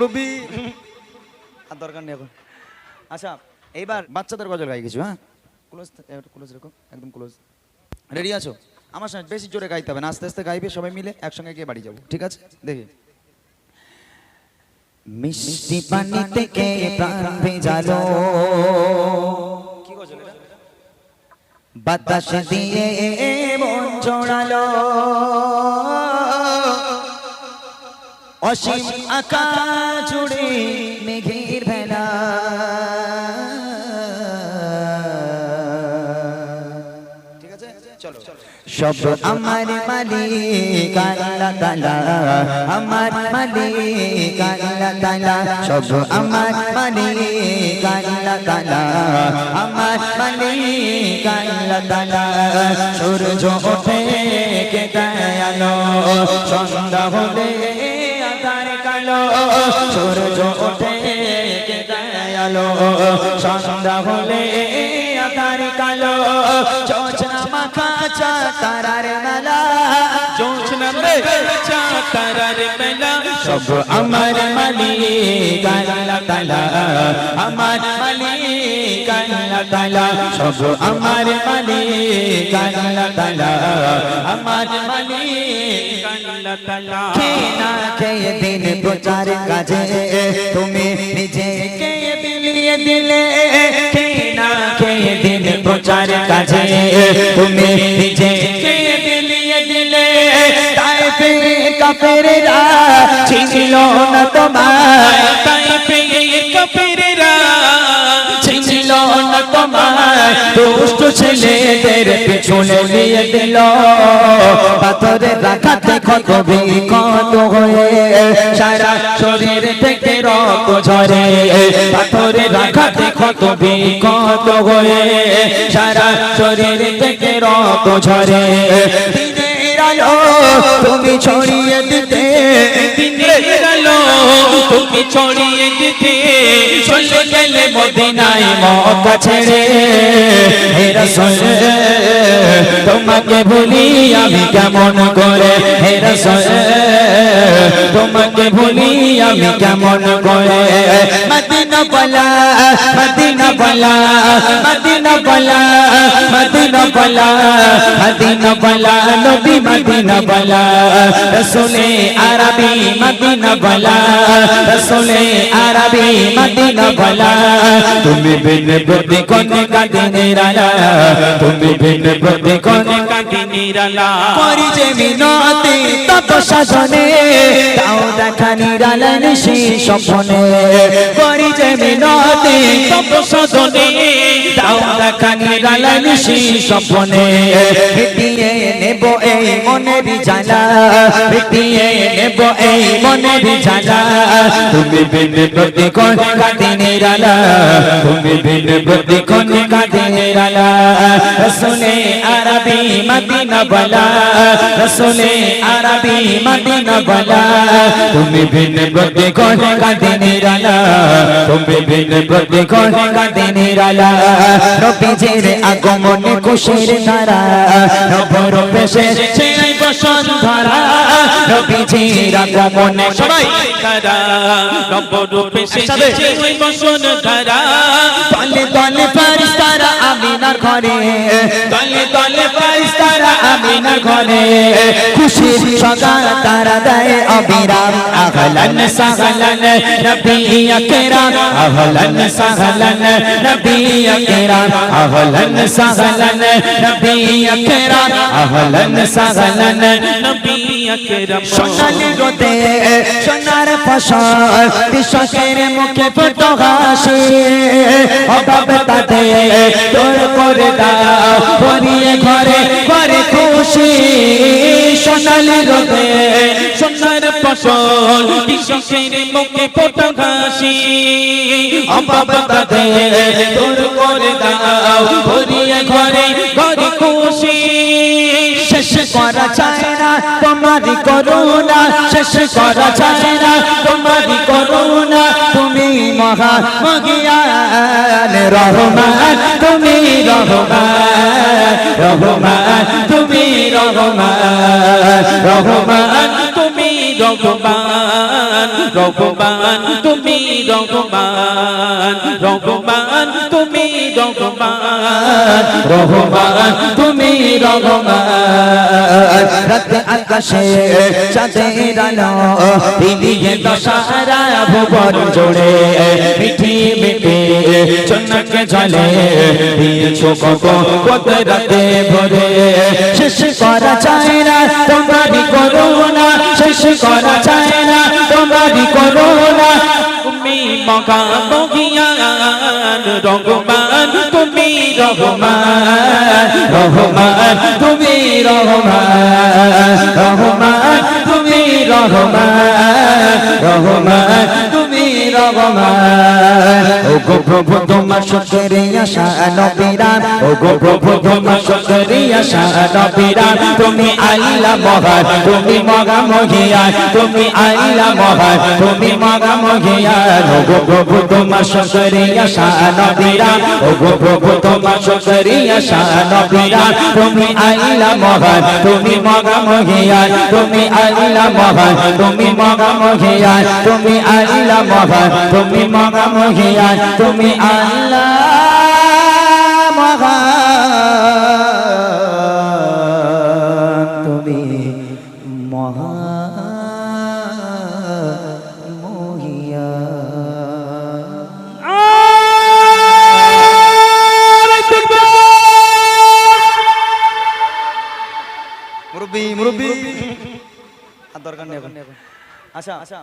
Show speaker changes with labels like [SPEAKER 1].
[SPEAKER 1] মুরব্বী। আর দরকার নেই এখন। আচ্ছা এইবার বাচ্চাদের গজল গাই কিছু হ্যাঁ? ক্লোজ ক্লোজ রেখো একদম ক্লোজ রেডি আছো? আমার সঙ্গে বেশি জোরে গাইতে হবে না আস্তে আস্তে গাইবে সবাই মিলে একসঙ্গে গিয়ে বাড়ি যাব ঠিক আছে? দেখি।
[SPEAKER 2] মিষ্টি পানি থেকে প্রাণ ভেজালো?
[SPEAKER 1] কি গজল এটা?
[SPEAKER 2] বাতাস দিয়ে মন জোড়ালো। অসীম আকাশ জুড়ে মেঘের ভেলা।
[SPEAKER 1] ঠিক আছে? চলো।
[SPEAKER 2] সব আমার মালিক আল্লাহ তাআলা। আমার মালিক আল্লাহ তাআলা। সব আমার মালিক আল্লাহ তাআলা। আমার মালিক আল্লাহ তাআলা। সূর্য ওঠে কে দয়ালো সন্ধ্যা হলে সূর্য ওঠে দয়ালো। সন্ধ্যা হলে কালো। মেলা।
[SPEAKER 3] মেলা।
[SPEAKER 2] সব আমার মালিক আল্লাহ আমার সব আমার মালিক আল্লাহ তাআলা আমার মালিক
[SPEAKER 3] আল্লাহ তাআলা
[SPEAKER 2] খেয়ে না খেয়ে দিন প্রচার কাজে তুমি নিজেকে বিলিয়ে দিলে খেয়ে না খেয়ে দিন প্রচার কাজে তুমি নিজেকে বিলিয়ে দিলে তাই পেয়ে কাপেরা ছিল না তোমার পেছনে নিয়ে দিল। পাথরে রাখাতে ক্ষত বিক্ষত হয়ে, সারা শরীর থেকে রক্ত ঝরে। পাথরে রাখাতে ক্ষত বিক্ষত হয়ে, সারা শরীর থেকে রক্ত ঝরে। তুমি ছড়িয়ে দিতে
[SPEAKER 3] তুমি ছড়িয়ে দিতে।
[SPEAKER 2] চলে গেলে মদিনায় মত ছেড়ে। হে রসুল, তোমাকে ভুলি আমি কেমন করে? হে রসুল, তোমাকে ভুলি আমি কেমন করে? বলা মদিনা বলা মদিনা বলা মদিনা বলা মদিনা বলা নবী মদিনা বলা রসুলে আরবি মদিনা বলা রসুলে আরবি মদিনা বলা। তুমি বিন বুদ্ধি কোন কাটে নিরালা তুমি বিন বুদ্ধি কোন
[SPEAKER 3] কাটি নিরালা।
[SPEAKER 2] করি যে মিনতি তপস্যা তাও দেখা নিরালা নিশি স্বপ্নে। যে মিনতি তপস্যা শোনে তাও দেখা নিরালা নিশি নেব এই মনের জ্বালা ভিটিয়ে নেব এই মনের তুমি বুদ্ধি কোন কাটে নিরালা, তুমি বুদ্ধি কোন কাটে নিরালা। রসুলে আরবি মদিনা বলা আরবি মদিনা বলা। তুমি বুদ্ধি কোন কাটে নিরালা, তুমি বুদ্ধি কোন নিরালা। রবিজির আগমনে খুশির সেই আগমনে সবাই
[SPEAKER 3] তারা সেজেছে ওই বসন ধারা
[SPEAKER 2] তলে ফারিস্তারা আমিনার ঘরে। দলে তলে আমিনার ঘরে। খুশির সগার তারা দেয় অবিরাম। আহলান সাহলান, নবী আকরাম। আহলান সাহলান, নবী আকরাম। আহলান সাহলান, নবী আকরাম। আহলান সাহলান,
[SPEAKER 3] নবী আকরাম।
[SPEAKER 2] মুখে তোর করে দাও রোদে
[SPEAKER 3] সোনার ফসল, কৃষকের মুখে ফোটা ঘাসি।
[SPEAKER 2] অভাব তাদের তোর করে দাও, ভরিয়ে ঘরে ঘরে খুশি। শেষ করা চায় না, তোমারই করুণা। শেষ করা চায় না, তোমারই করুণা। তুমি মহা মগিয়ান, রহমান, তুমি রহমান রহমান রহমান রহমান।
[SPEAKER 3] তুমি রঘুমান রঘুমান তুমি রঘুমান রঘুমান তুমি রঘুমান রঘুমান তুমি রঘুমান
[SPEAKER 2] রাত আকাশে চাঁদের আলো দিদিয়ে দশারা ভুবন জোড়ে, মিঠি মিঠি চনক জলে দিয়েছ কত কত রাতে ভরে। শেষ করা চায় না তোমারই করোনা শেষ করা চায় না তোমারই করোনা
[SPEAKER 3] তুমি মগা বগিয়ান রঘুমান তুমি রহমান
[SPEAKER 2] রহমান, তুমি রহমান রহমান, তুমি রহমান রহমান ও গো প্রভু তোমার শকরে আশা, নবীরান। ও গো প্রভু তোমার তুমি আইলা মহান, তুমি মগা মহিয়ান তুমি আইলা মহান, তুমি মগা মহিয়ান ও গো প্রভু তোমার শকরে আশা, নবীরান। ও গো প্রভু তোমার শকরে আশা, নবীরান। তুমি আইলা মহান, তুমি মগা মহিয়ান তুমি আইলা মহান, তুমি মগা মহিয়ান তুমি আইলা মহান তুমি মগা মহিয়ান তুমি আল্লাহ মহান তুমি মহান মহিয়ান
[SPEAKER 1] মুরব্বী মুরব্বী আর দরকার নেই এখন আচ্ছা আচ্ছা